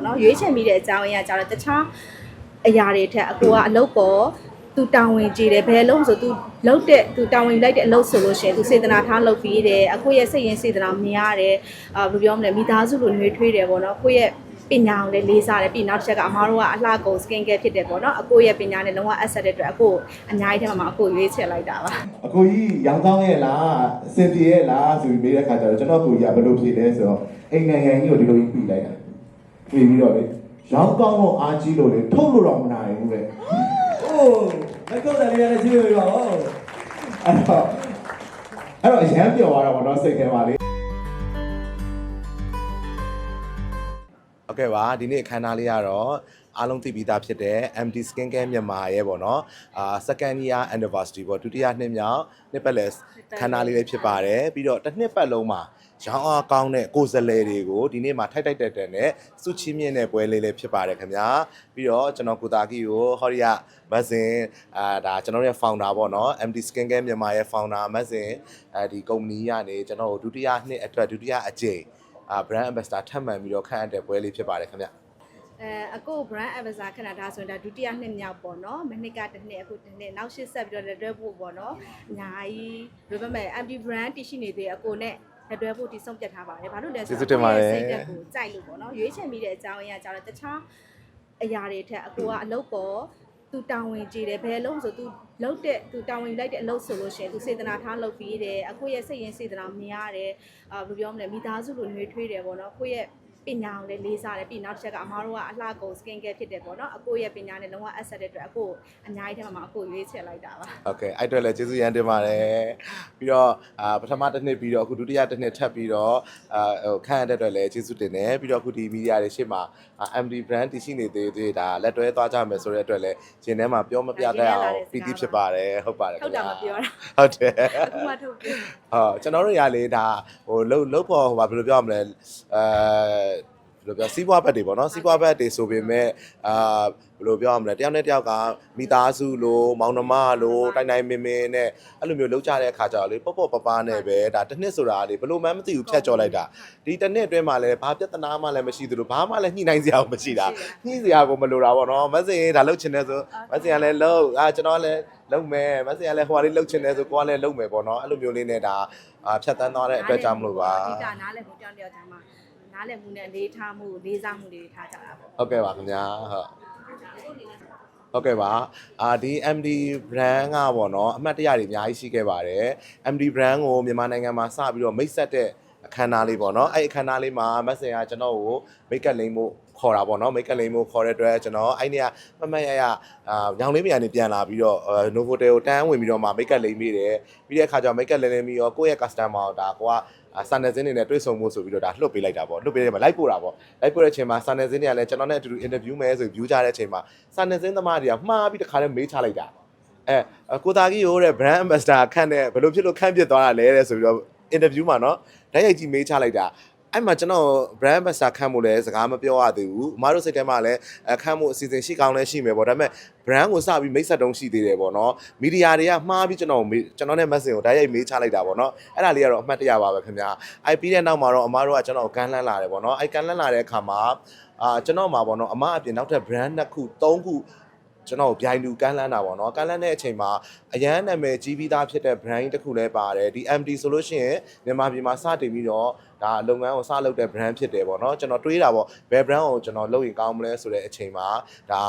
ပေါ့နော်ရွေးချယ်မိတဲ့အကြောင်းအရာကြတော့တခြားအရာတွေထက်အကိုကအလုပ်ပေါ်သူတာဝန်ကြည့်တယ်ဘယ်လုံးဆိုသူလုပ်တဲ့သူတာဝန်ယူလိုက်တဲ့အလုပ်ဆိုလို့ရှိရင်သူစေတနာထားလုပ်ပြီးတယ်အကိုရဲ့စိတ်ရင်းစေတနာမြင်ရတယ်အာဘယ်လိုပြောမလဲမိသားစုလိုနှွေးထွေးတယ်ပေါ့နော်ကိုယ့်ရဲ့ပညာကိုလည်းလေးစားတယ်ပြီးနောက်တစ်ချက်ကအမားတို့ကအလှကုန် skin care ဖြစ်တယ်ပေါ့နော်အကိုရဲ့ပညာနဲ့လုံးဝ asset တဲ့အတွက်အကိုအများကြီးထဲမှာအကိုရွေးချယ်လိုက်တာပါအကိုကြီးရောင်းကောင်းရဲ့လားအစင်ပြေရဲ့လားဆိုပြီးမေးတဲ့ခါကျတော့ကျွန်တော်ကိုကြီးကဘယ်လိုဖြေလဲဆိုတော့အိမ်နိုင်ငံကြီးကိုဒီလိုကြီးပြီးလိုက်တာ ပြီးပြီးတော့လေရောင်းကောင်းတော့အားကြီးလို့လေထုတ်လို့တော့မနိုင်ဘူးပဲโอ้လက်ကုပ်တယ်လေးလည်းကြည့်ရပါဦးအဲ့တော့အဲ့တော့အရန်ပြောသွားတာပေါ့နော်စိတ်ထဲမှာလေ ဟုတ်ကဲ့ပါဒီနေ့အခမ်းအနားလေးကတော့အားလုံးသိပြီးသားဖြစ်တဲ့ MD Skin Care မြန်မာရဲ့ပေါ့နော်အာ second year anniversary ပေါ့ဒုတိယနှစ်မြောက်နှစ်ပတ်လည်ခမ်းနားလေးလေးဖြစ်ပါတယ်ပြီးတော့တစ်နှစ်ပတ်လုံးမှာရောင်းအားကောင်းတဲ့ကိုယ်စားလှယ်တွေကိုဒီနေ့မှာထိုက်ထိုက်တက်တက်နဲ့စုချင်းမြင့်တဲ့ပွဲလေးလေးဖြစ်ပါတယ်ခင်ဗျာပြီးတော့ကျွန်တော်ကိုတာကီကိုဟောရီယာမတ်စင်အာဒါကျွန်တော်ရဲ့ founder ပေါ့နော် MD Skin Care မြန်မာရဲ့ founder မတ်စင်အဲဒီကုမ္ပဏီကနေကျွန်တော်တို့ဒုတိယနှစ်အတွက်ဒုတိယအကြိမ် အာ brand ambassador ထပ်မံပြီးတော့ခန့်အပ်တဲ့ပွဲလေးဖြစ်ပါတယ်ခင်ဗျအဲအကို brand ambassador ခဏဒါဆိုရင်ဒါဒုတိယနှစ်မြောက်ပေါ့နော်မနှစ်ကတစ်နှစ်အခုတစ်နှစ်နောက်ရှစ်ဆက်ပြီးတော့လက်တွဲဖို့ပေါ့နော်အများကြီးဘယ်ဘက်မဲ့ MD brand တရှိနေသေးတယ်အကိုနဲ့လက်တွဲဖို့ဒီဆုံးဖြတ်ထားပါတယ်ဘာလို့လဲဆိုကျေးဇူးတင်ပါတယ်စိတ်တက်ကိုကြိုက်လို့ပေါ့နော်ရွေးချယ်မိတဲ့အကြောင်းအရာကြတော့တခြားအရာတွေထက်အကိုကအလုပ်ပေါ် သူတာဝန်ကြည့်တယ်ဘယ်လုံးဆိုသူလုပ်တဲ့သူတာဝန်ယူလိုက်တဲ့အလုပ်ဆိုလို့ရှိရင်သူစေတနာထားလုပ်ပြီးတယ်အကိုရဲ့စိတ်ရင်းစေတနာမြင်ရတယ်အာဘယ်လိုပြောမလဲမိသားစုလိုနှွေးထွေးတယ်ပေါ့နော်ကိုယ့်ရဲ့ပ ညာကိုလည်းလေးစားတယ်ပြီးနောက်တစ်ချက်ကအမားတို့ကအလှကုန် skin care ဖြစ်တယ်ပေါ့နော်အကိုရဲ့ပညာနဲ့လုံးဝ asset တဲ့အတွက်အကိုအများကြီးထဲမှာအကိုရွေးချယ်လိုက်တာပါ โอเคအဲ့အတွက်လည်းကျေးဇူးရမ်းတင်ပါတယ်ပြီးတော့အာပထမတစ်နှစ်ပြီးတော့အခုဒုတိယတစ်နှစ်ထပ်ပြီးတော့အာဟိုခန့်ရတဲ့အတွက်လည်းကျေးဇူးတင်တယ်ပြီးတော့အခုဒီမီဒီယာတွေရှေ့မှာအာ MD brand တရှိနေသေးသေးဒါလက်တွဲသွားကြမယ်ဆိုတဲ့အတွက်လည်းရှင်ထဲမှာပြောမပြတတ်အောင်ပီတိဖြစ်ပါတယ်ဟုတ်ပါတယ် ထုတ်တာမပြောတာ ဟုတ်တယ် အခုမှထုတ်ပြ ဟုတ်ကျွန်တော်တို့ရလေဒါဟိုလှုပ်လှုပ်ဖို့ဟိုဘာဘယ်လိုပြောရမလဲအဲဘယ် လိုပြောစီးပွားဘက်တွေပေါ့နော်စီးပွားဘက်တွေဆိုပေမဲ့အာဘယ်လိုပြောရမလဲတယောက်နဲ့တယောက်ကမိသားစုလိုမောင်နှမလိုတိုင်တိုင်မင်းမင်းနဲ့အဲ့လိုမျိုးလှုပ်ကြတဲ့အခါကျတော့လေပေါ့ပေါ့ပပနဲ့ပဲဒါတစ်နှစ်ဆိုတာလေဘယ်လိုမှမသိဘူးဖြတ်ကျော်လိုက်တာဒီတစ်နှစ်အတွင်းမှာလည်းဘာပြဿနာမှလည်းမရှိသလိုဘာမှလည်းညှိနှိုင်းစရာမရှိတာညှိစရာကိုမလိုတာပေါ့နော်မစင်ဒါလှုပ်ချင်တယ်ဆိုမစင်ကလည်းလှုပ်အာကျွန်တော်လည်းလှုပ်မယ်မစင်ကလည်းဟိုဟာလေးလှုပ်ချင်တယ်ဆိုကိုကလည်းလှုပ်မယ်ပေါ့နော်အဲ့လိုမျိုးလေးနဲ့ဒါအာဖြတ်တန်းသွားတဲ့အတွက်ကြောင့်မလို့ပါအဓိကနားလည်မှုတယောက်တယောက်ကြားမှာ နားလည်မှုနဲ့လေးထားမှုလေးစားမှုတွေထားကြတာပေါ့ဟုတ်ကဲ့ပါခင်ဗျာဟုတ်ဟုတ်ကဲ့ပါအာဒီ MD brand ကပေါ့နော်အမှတ်တရတွေအများကြီးရှိခဲ့ပါတယ် MD brand ကိုမြန်မာနိုင်ငံမှာစပြီးတော့မိတ်ဆက်တဲ့အခမ်းအနားလေးပေါ့နော်အဲ့အခမ်းအနားလေးမှာမက်ဆင်ကကျွန်တော်ကိုမိတ်ကပ်လိမ့်ဖို့ခေါ်တာပေါ့နော်မိတ်ကပ်လိမ့်ဖို့ခေါ်တဲ့အတွက်ကျွန်တော်အဲ့နေ့ကမမတ်ရရအာညောင်လေးမြန်နေပြန်လာပြီးတော့အာ Novotel ကိုတန်းဝင်ပြီးတော့မှမိတ်ကပ်လိမ့်မိတယ်ပြီးတဲ့အခါကျတော့မိတ်ကပ်လိမ့်လိမ့်ပြီးတော့ကိုယ့်ရဲ့ customer ကိုဒါကိုကအာ စာနယ်ဇင်းတွေနဲ့တွေ့ဆုံမှုဆိုပြီးတော့ဒါလှုပ်ပေးလိုက်တာပေါ့လှုပ်ပေးတဲ့မှာလိုက်ပို့တာပေါ့လိုက်ပို့တဲ့အချိန်မှာစာနယ်ဇင်းတွေကလည်းကျွန်တော်နဲ့အတူတူ interview မယ်ဆိုပြီး view ကြတဲ့အချိန်မှာစာနယ်ဇင်းသမားတွေကမှားပြီးတခါတည်းမေးချလိုက်တာအဲကိုသားကြီးရိုးတဲ့ brand ambassador ခန့်တဲ့ဘယ်လိုဖြစ်လို့ခန့်ပြစ်သွားတာလဲတဲ့ဆိုပြီးတော့ interview မှာနော်ဓာတ်ရိုက်ကြီးမေးချလိုက်တာ အဲ့မှာကျွန်တော် brand ambassador ခန့်ဖို့လဲစကားမပြောရသေးဘူးအမားတို့စိတ်ထဲမှာလည်းအခန့်ဖို့အစီအစဉ်ရှိကောင်းလဲရှိမယ်ပေါ့ဒါပေမဲ့ brand ကိုစပြီးမိတ်ဆက်တုံးရှိသေးတယ်ပေါ့နော်မီဒီယာတွေကမှားပြီးကျွန်တော်မေးကျွန်တော်နဲ့ message ကိုဓာတ်ရိုက်မေးချလိုက်တာပေါ့နော်အဲ့ဒါလေးကတော့အမှတ်တရပါပဲခင်ဗျာအဲ့ပြီးတဲ့နောက်မှာတော့အမားတို့ကကျွန်တော်ကိုကမ်းလှမ်းလာတယ်ပေါ့နော်အဲ့ကမ်းလှမ်းလာတဲ့အခါမှာအာကျွန်တော်မှာပေါ့နော်အမအပြင်နောက်ထပ် brand နှစ်ခုသုံးခု ကျွန်တော်ဗျိုင်လူကမ်းလှမ်းတာပေါ့နော်ကမ်းလှမ်းတဲ့အချိန်မှာအရန်နာမည်ကြီးပြီးသားဖြစ်တဲ့ brand တစ်ခုလည်းပါတယ်ဒီ MD ဆိုလို့ရှိရင်မြန်မာပြည်မှာစတင်ပြီးတော့ဒါလုပ်ငန်းကိုစလုပ်တဲ့ brand ဖြစ်တယ်ပေါ့နော်ကျွန်တော်တွေးတာပေါ့ဘယ် brand ကိုကျွန်တော်လုပ်ရင်ကောင်းမလဲဆိုတဲ့အချိန်မှာဒါ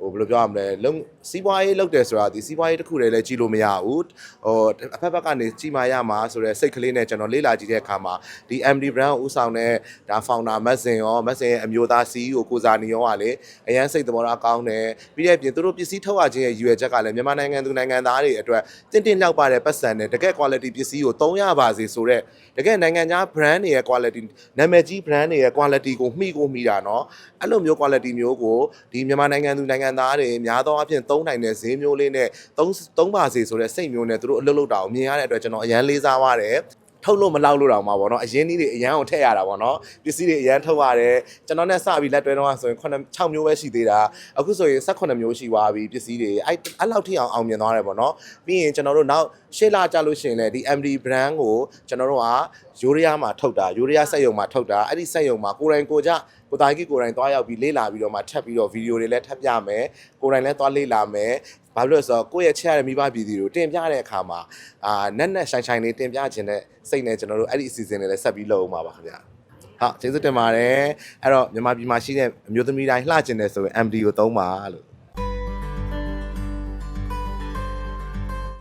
ဟိုဘယ်လိုပြောရမလဲလုံစီးပွားရေးလုပ်တယ်ဆိုတာဒီစီးပွားရေးတစ်ခုတည်းလည်းကြီးလို့မရဘူးဟိုအဖက်ဖက်ကနေကြီးမာရမှာဆိုတဲ့စိတ်ကလေးနဲ့ကျွန်တော်လေ့လာကြည့်တဲ့အခါမှာဒီ MD brand ကိုဥဆောင်တဲ့ဒါ founder မတ်စင်ရောမတ်စင်ရဲ့အမျိုးသား CEO ကိုစာနီရောကလေအရန်စိတ်သဘောထားကောင်းတယ်ပြီးတဲ့အပြင်သူတို့ပစ္စည်းထုတ်ရခြင်းရဲ့ရည်ရွယ်ချက်ကလည်းမြန်မာနိုင်ငံသူနိုင်ငံသားတွေအတွက်တင့်တင့်လျောက်ပါတဲ့ပတ်စံနဲ့တကယ် quality ပစ္စည်းကိုသုံးရပါစေဆိုတော့တကယ်နိုင်ငံခြား brand တွေရဲ့ quality နာမည်ကြီး brand တွေရဲ့ quality ကိုမှီကိုမှီတာเนาะအဲ့လိုမျိုး quality မျိုးကိုဒီမြန်မာနိုင်ငံသူနိုင်ငံ ံသားတွေများသောအားဖြင့်သုံးနိုင်တဲ့ဈေးမျိုးလေးနဲ့သုံးသုံးပါစေဆိုတဲ့စိတ်မျိုးနဲ့သူတို့အလုပ်လုပ်တာကိုမြင်ရတဲ့အတွက်ကျွန်တော်အရန်လေးစားပါတယ်ထုတ်လို့မလောက်လို့တောင်မှာပေါ့နော်အရင်နည်းတွေအရန်ကိုထည့်ရတာပေါ့နော်ပစ္စည်းတွေအရန်ထုတ်ရတယ်ကျွန်တော်နဲ့စပြီးလက်တွဲတော့ဆိုရင်9 6မျိုးပဲရှိသေးတာအခုဆိုရင်18မျိုးရှိသွားပြီပစ္စည်းတွေအဲ့အဲ့လောက်ထိအောင်အောင်မြင်သွားတယ်ပေါ့နော်ပြီးရင်ကျွန်တော်တို့နောက်ရှေ့လာကြလို့ရှိရင်လည်းဒီ MD brand ကိုကျွန်တော်တို့ကယူရီးယားမှာထုတ်တာယူရီးယားစက်ရုံမှာထုတ်တာအဲ့ဒီစက်ရုံမှာကိုယ်တိုင်ကိုယ်ကြကိုတာကြီးကိုယ်တိုင်သွားရောက်ပြီးလေ့လာပြီးတော့မှထပ်ပြီးတော့ဗီဒီယိုတွေလည်းထပ်ပြမယ်ကိုယ်တိုင်လည်းသွားလေ့လာမယ်ဘာဖြစ်လို့လဲဆိုတော့ကိုယ့်ရဲ့ချက်ရတဲ့မိဘပြည်သူတွေကိုတင်ပြတဲ့အခါမှာအာနက်နက်ဆိုင်ဆိုင်လေးတင်ပြခြင်းနဲ့စိတ်နဲ့ကျွန်တော်တို့အဲ့ဒီအစီအစဉ်တွေလည်းဆက်ပြီးလုပ်အောင်ပါပါခင်ဗျာဟုတ်ကျေးဇူးတင်ပါတယ်အဲ့တော့မြန်မာပြည်မှာရှိတဲ့အမျိုးသမီးတိုင်းလှကျင်တယ်ဆိုရင် MD ကိုသုံးပါလို့